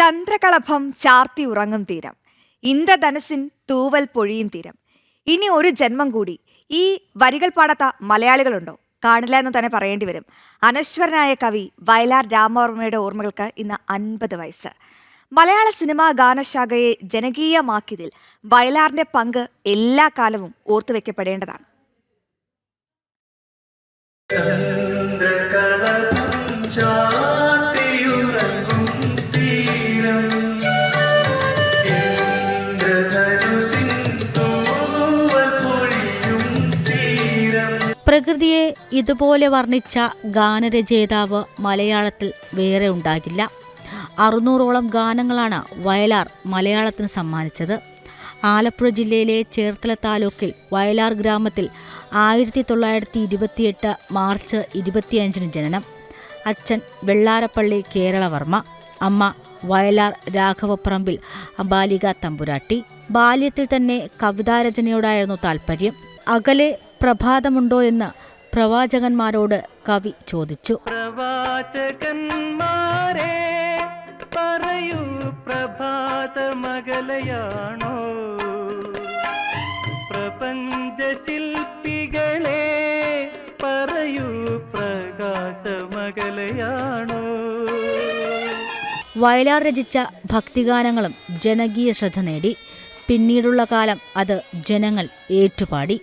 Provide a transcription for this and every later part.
ചന്ദ്രകളഭം ചാർത്തി ഉറങ്ങും തീരം. ഇന്ദ്രധനുസിൻ തൂവൽ പൊഴിയും തീരം. ഇനി ഒരു ജന്മം കൂടി. ഈ വരികൾ പാടാത്ത മലയാളികളുണ്ടോ? കാണില്ല എന്ന് തന്നെ പറയേണ്ടി വരും. അനശ്വരനായ കവി വയലാർ രാമവർമ്മയുടെ ഓർമ്മകൾക്ക് ഇന്ന് അൻപത് വയസ്സ്. മലയാള സിനിമാ ഗാനശാഖയെ ജനകീയമാക്കിയതിൽ വയലാറിന്റെ പങ്ക് എല്ലാ കാലവും ഓർത്തുവെക്കപ്പെടേണ്ടതാണ്. പ്രകൃതിയെ ഇതുപോലെ വർണിച്ച ഗാനരചയിതാവ് മലയാളത്തിൽ വേറെ ഉണ്ടാകില്ല. അറുന്നൂറോളം ഗാനങ്ങളാണ് വയലാർ മലയാളത്തിന് സമ്മാനിച്ചത്. ആലപ്പുഴ ജില്ലയിലെ ചേർത്തല താലൂക്കിൽ വയലാർ ഗ്രാമത്തിൽ ആയിരത്തി തൊള്ളായിരത്തി ഇരുപത്തിയെട്ട് മാർച്ച് ഇരുപത്തിയഞ്ചിന് ജനനം. അച്ഛൻ വെള്ളാരപ്പള്ളി കേരളവർമ്മ. അമ്മ വയലാർ രാഘവപ്പറമ്പിൽ ബാലിക തമ്പുരാട്ടി. ബാല്യത്തിൽ തന്നെ കവിതാരചനയോടായിരുന്നു താല്പര്യം അകലെ പ്രഭാതമുണ്ടോ എന്ന് പ്രവാചകന്മാരോട് കവി ചോദിച്ചു. പ്രവാചകന്മാരെ പറയൂ പ്രഭാതമകലയാണോ? പ്രപഞ്ച ശില്പികളെ പറയൂ പ്രകാശമകലയാണോ? വയലാർ രചിച്ച ഭക്തിഗാനങ്ങളും ജനകീയ ശ്രദ്ധ നേടി. പിന്നീടുള്ള കാലം അത് ജനങ്ങൾ ഏറ്റുപാടി.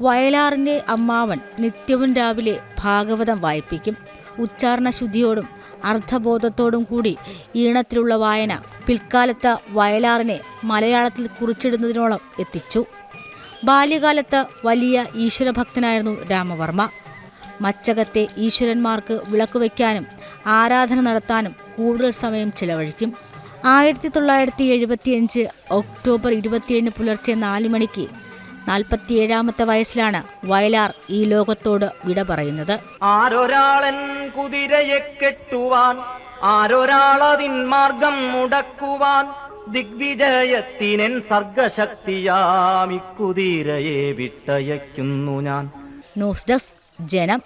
വയലാറിന്റെ അമ്മാവൻ നിത്യവും രാവിലെ ഭാഗവതം വായിപ്പിക്കും. ഉച്ചാരണ ശുദ്ധിയോടും അർത്ഥബോധത്തോടും കൂടി ഈണത്തിലുള്ള വായന പിൽക്കാലത്ത് വയലാറിനെ മലയാളത്തിൽ കുറിച്ചിടുന്നതിനോളം എത്തിച്ചു. ബാല്യകാലത്ത് വലിയ ഈശ്വരഭക്തനായിരുന്നു രാമവർമ്മ. മച്ചകത്തെ ഈശ്വരന്മാർക്ക് വിളക്ക് വയ്ക്കാനും ആരാധന നടത്താനും കൂടുതൽ സമയം ചിലവഴിക്കും. ആയിരത്തി തൊള്ളായിരത്തി എഴുപത്തിയഞ്ച് ഒക്ടോബർ ഇരുപത്തിയേഴിന് പുലർച്ചെ നാല് മണിക്ക് നാൽപ്പത്തിയേഴാമത്തെ വയസ്സിലാണ് വയലാർ ഈ ലോകത്തോട് വിട പറയുന്നത്. ആരൊരാളൻ കുതിരയെ കെട്ടുവാൻ ആരൊരാളതിൻ മാർഗം മുടക്കുവാൻ ദിഗ്വിജയത്തിനെൻ സർഗശക്തിയാമിക്കുതിരയെ വിട്ടയക്കുന്നു ഞാൻ. ന്യൂസ് ഡെസ്ക് ജനം.